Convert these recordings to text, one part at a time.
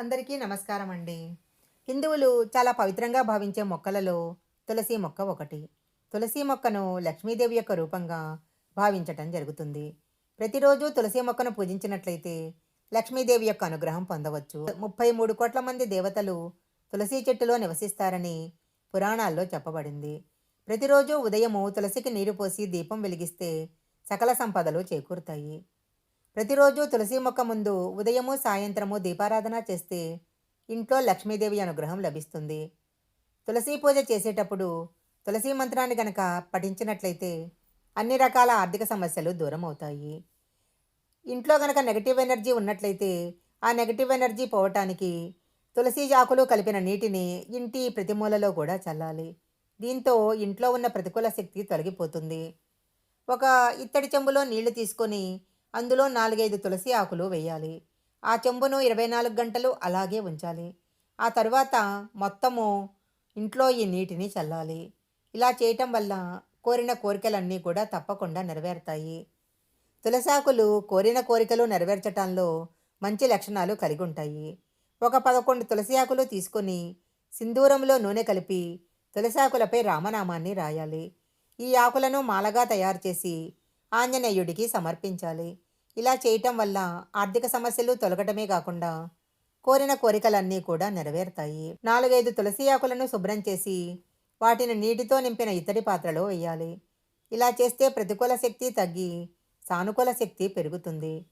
అందరికీ నమస్కారం అండి హిందువులు చాలా పవిత్రంగా భావించే మొక్కలలో తులసి మొక్క ఒకటి. తులసి మొక్కను లక్ష్మీదేవి యొక్క రూపంగా భావించటం జరుగుతుంది. ప్రతిరోజు తులసి మొక్కను పూజించినట్లయితే లక్ష్మీదేవి యొక్క అనుగ్రహం పొందవచ్చు. ముప్పై మూడు కోట్ల మంది దేవతలు తులసి చెట్టులో నివసిస్తారని పురాణాల్లో చెప్పబడింది. ప్రతిరోజు ఉదయము తులసికి నీరు పోసి దీపం వెలిగిస్తే సకల సంపదలు చేకూరుతాయి. ప్రతిరోజు తులసి మొక్క ముందు ఉదయము సాయంత్రము దీపారాధన చేస్తే ఇంట్లో లక్ష్మీదేవి అనుగ్రహం లభిస్తుంది. తులసి పూజ చేసేటప్పుడు తులసి మంత్రాన్ని గనక పఠించినట్లయితే అన్ని రకాల ఆర్థిక సమస్యలు దూరం అవుతాయి ఇంట్లో గనక నెగటివ్ ఎనర్జీ ఉన్నట్లయితే ఆ నెగటివ్ ఎనర్జీ పోవటానికి తులసి ఆకులు కలిపిన నీటిని ఇంటి ప్రతి మూలలో కూడా చల్లాలి. దీంతో ఇంట్లో ఉన్న ప్రతికూల శక్తి తొలగిపోతుంది. ఒక ఇత్తడి చెంబులో నీళ్ళు తీసుకొని అందులో నాలుగైదు తులసి ఆకులు వేయాలి. ఆ చెంబును ఇరవై నాలుగు గంటలు అలాగే ఉంచాలి. ఆ తర్వాత మొత్తము ఇంట్లో ఈ నీటిని చల్లాలి. ఇలా చేయటం వల్ల కోరిన కోరికలన్నీ కూడా తప్పకుండా నెరవేరుతాయి. తులసాకులు కోరిన కోరికలు నెరవేర్చటంలో మంచి లక్షణాలు కలిగి ఉంటాయి ఒక పదకొండు తులసి ఆకులు తీసుకొని సింధూరంలో నూనె కలిపి తులసాకులపై రామనామాన్ని రాయాలి. ఈ ఆకులను మాలగా తయారు చేసి ఆంజనేయుడికి సమర్పించాలి. ఇలా చేయటం వల్ల ఆర్థిక సమస్యలు తొలగటమే కాకుండా కోరిన కోరికలన్నీ కూడా నెరవేరుతాయి. నాలుగైదు తులసి ఆకులను శుభ్రం చేసి వాటిని నీటితో నింపిన ఇతడి పాత్రలో వేయాలి. ఇలా చేస్తే ప్రతికూల శక్తి తగ్గి సానుకూల శక్తి పెరుగుతుంది.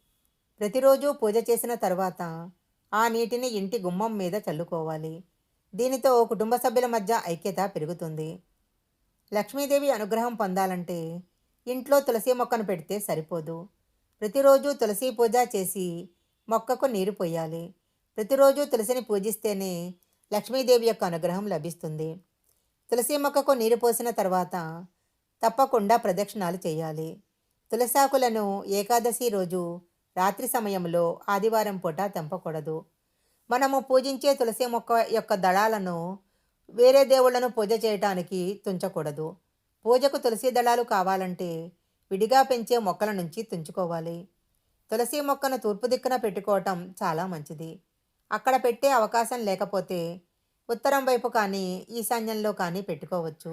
ప్రతిరోజు పూజ చేసిన తర్వాత ఆ నీటిని ఇంటి గుమ్మం మీద చల్లుకోవాలి. దీనితో కుటుంబ సభ్యుల మధ్య ఐక్యత పెరుగుతుంది. లక్ష్మీదేవి అనుగ్రహం పొందాలంటే ఇంట్లో తులసి మొక్కను పెడితే సరిపోదు. ప్రతిరోజు తులసి పూజ చేసి మొక్కకు నీరు పోయాలి. ప్రతిరోజు తులసిని పూజిస్తేనే లక్ష్మీదేవి యొక్క అనుగ్రహం లభిస్తుంది. తులసి మొక్కకు నీరు పోసిన తర్వాత తప్పకుండా ప్రదక్షిణాలు చేయాలి. తులసాకులను ఏకాదశి రోజు రాత్రి సమయంలో ఆదివారం పూట తెంపకూడదు. మనము పూజించే తులసి మొక్క యొక్క దళాలను వేరే దేవుళ్ళను పూజ చేయటానికి తుంచకూడదు. పూజకు తులసి దళాలు కావాలంటే విడిగా పెంచే మొక్కల నుంచి తుంచుకోవాలి. తులసి మొక్కను తూర్పు దిక్కున పెట్టుకోవటం చాలా మంచిది. అక్కడ పెట్టే అవకాశం లేకపోతే ఉత్తరం వైపు కానీ ఈశాన్యంలో కానీ పెట్టుకోవచ్చు.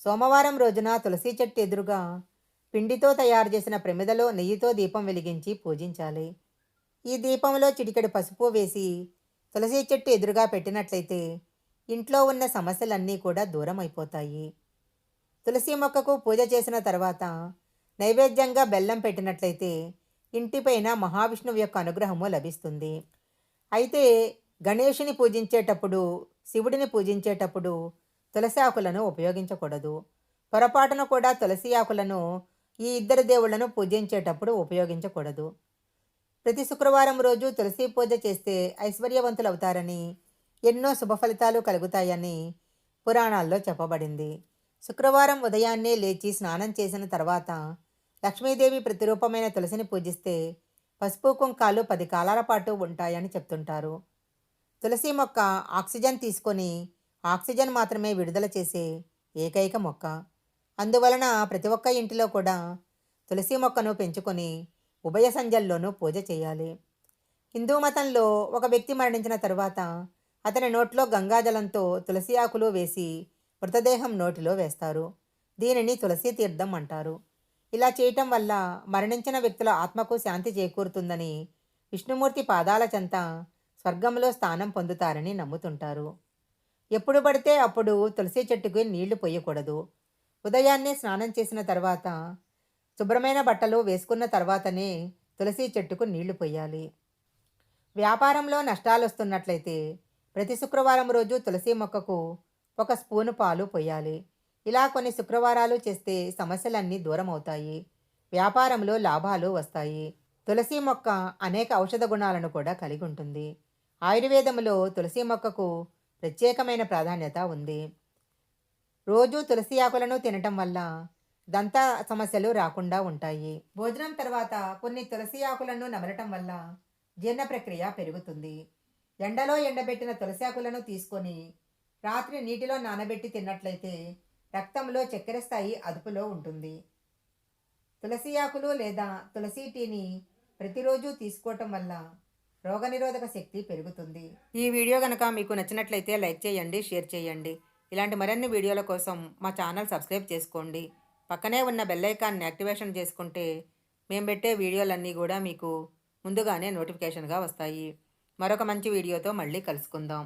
సోమవారం రోజున తులసి చెట్టు ఎదురుగా పిండితో తయారు చేసిన ప్రమిదలో నెయ్యితో దీపం వెలిగించి పూజించాలి. ఈ దీపంలో చిటికెడు పసుపు వేసి తులసి చెట్టు ఎదురుగా పెట్టినట్లయితే ఇంట్లో ఉన్న సమస్యలన్నీ కూడా దూరం అయిపోతాయి తులసి మొక్కకు పూజ చేసిన తర్వాత నైవేద్యంగా బెల్లం పెట్టినట్లయితే ఇంటిపైన మహావిష్ణువు యొక్క అనుగ్రహము లభిస్తుంది. అయితే గణేషుని పూజించేటప్పుడు శివుడిని పూజించేటప్పుడు తులసి ఆకులను ఉపయోగించకూడదు. పొరపాటున కూడా తులసి ఆకులను ఈ ఇద్దరు దేవుళ్ళను పూజించేటప్పుడు ఉపయోగించకూడదు. ప్రతి శుక్రవారం రోజు తులసి పూజ చేస్తే ఐశ్వర్యవంతులవుతారని ఎన్నో శుభ ఫలితాలు కలుగుతాయని పురాణాల్లో చెప్పబడింది. శుక్రవారం ఉదయాన్నే లేచి స్నానం చేసిన తర్వాత లక్ష్మీదేవి ప్రతిరూపమైన తులసిని పూజిస్తే పసుపు కుంకాలు పది కాలాల పాటు ఉంటాయని చెప్తుంటారు. తులసి మొక్క ఆక్సిజన్ తీసుకొని ఆక్సిజన్ మాత్రమే విడుదల చేసే ఏకైక మొక్క. అందువలన ప్రతి ఒక్క ఇంటిలో కూడా తులసి మొక్కను పెంచుకొని ఉభయ సంధ్యల్లోనూ పూజ చేయాలి. హిందూ మతంలో ఒక వ్యక్తి మరణించిన తరువాత అతని నోట్లో గంగాజలంతో తులసి ఆకులు వేసి మృతదేహం నోటిలో వేస్తారు. దీనిని తులసి తీర్థం అంటారు. ఇలా చేయటం వల్ల మరణించిన వ్యక్తుల ఆత్మకు శాంతి చేకూరుతుందని విష్ణుమూర్తి పాదాల చెంత స్వర్గంలో స్థానం పొందుతారని నమ్ముతుంటారు. ఎప్పుడు పడితే అప్పుడు తులసి చెట్టుకు నీళ్ళు పోయకూడదు. ఉదయాన్నే స్నానం చేసిన తర్వాత శుభ్రమైన బట్టలు వేసుకున్న తర్వాతనే తులసి చెట్టుకు నీళ్ళు పోయాలి. వ్యాపారంలో నష్టాలు వస్తున్నట్లయితే ప్రతి శుక్రవారం రోజు తులసి మొక్కకు ఒక స్పూను పాలు పోయాలి ఇలా కొన్ని శుక్రవారాలు చేస్తే సమస్యలన్నీ దూరం అవుతాయి వ్యాపారంలో లాభాలు వస్తాయి. తులసి మొక్క అనేక ఔషధ గుణాలను కూడా కలిగి ఉంటుంది. ఆయుర్వేదంలో తులసి మొక్కకు ప్రత్యేకమైన ప్రాధాన్యత ఉంది. రోజు తులసి ఆకులను తినటం వల్ల దంత సమస్యలు రాకుండా ఉంటాయి. భోజనం తర్వాత కొన్ని తులసి ఆకులను నమలటం వల్ల జీర్ణ ప్రక్రియ పెరుగుతుంది. ఎండలో ఎండబెట్టిన తులసి ఆకులను తీసుకొని రాత్రి నీటిలో నానబెట్టి తిన్నట్లయితే రక్తంలో చక్కెర స్థాయి అదుపులో ఉంటుంది. తులసి ఆకులు లేదా తులసి టీని ప్రతిరోజు తీసుకోవటం వల్ల రోగనిరోధక శక్తి పెరుగుతుంది. ఈ వీడియో కనుక మీకు నచ్చినట్లయితే లైక్ చేయండి షేర్ చేయండి. ఇలాంటి మరిన్ని వీడియోల కోసం మా ఛానల్ సబ్స్క్రైబ్ చేసుకోండి. పక్కనే ఉన్న బెల్లైకాన్ని యాక్టివేషన్ చేసుకుంటే మేము పెట్టే వీడియోలన్నీ కూడా మీకు ముందుగానే నోటిఫికేషన్గా వస్తాయి. మరొక మంచి వీడియోతో మళ్ళీ కలుసుకుందాం.